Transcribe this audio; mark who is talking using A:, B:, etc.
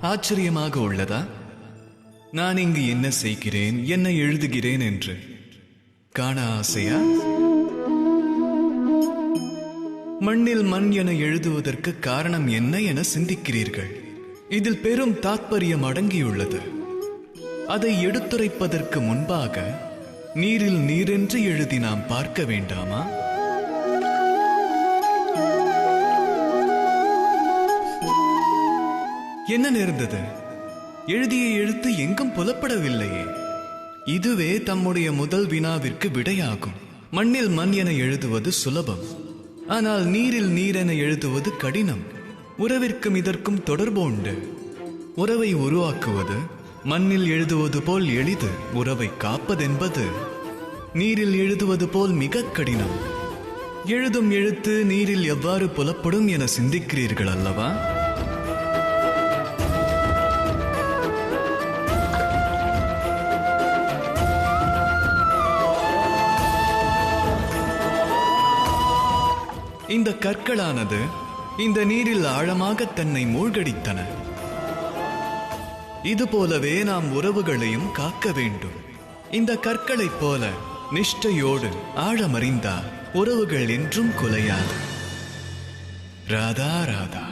A: ஆச்சரியமாக உள்ளதா? நான் இங்கு என்ன செய்கிறேன் என்ன எழுதுகிறேன் என்று. காண ஆசையா? மண்ணில் மண் என எழுதுவதற்கு காரணம் என்ன என சிந்திக்கிறீர்கள். இதில் பெரும் தாத்பரியம் அடங்கியுள்ளது. அதை எடுத்துரைப்பதற்கு முன்பாக நீரில் நீரென்று எழுதி நாம் பார்க்க வேண்டாமா? என்ன நேர்ந்தது? எழுதிய எழுத்து எங்கும் புலப்படவில்லையே. இதுவே தம்முடைய முதல் வினாவிற்கு விடையாகும். மண்ணில் மண் என எழுதுவது சுலபம். ஆனால் நீரில் நீர் என எழுதுவது கடினம். உறவிற்கும் இதற்கும் தொடர்பு உண்டு. உறவை உருவாக்குவது மண்ணில் எழுதுவது போல் எளிது உறவை காப்பதென்பது. நீரில் எழுதுவது போல் மிக கடினம். எழுதும் எழுத்து நீரில் எவ்வாறு புலப்படும் என சிந்திக்கிறீர்கள் அல்லவா? இந்த கற்களானது இந்த நீரில் ஆழமாக தன்னை மூழ்கடித்தன. இது போலவே நாம் உறவுகளையும் காக்க வேண்டும். இந்த கற்களைப் போல நிஷ்டையோடு ஆழமறிந்தால் உறவுகள் என்றும் குலையாது. ராதா ராதா.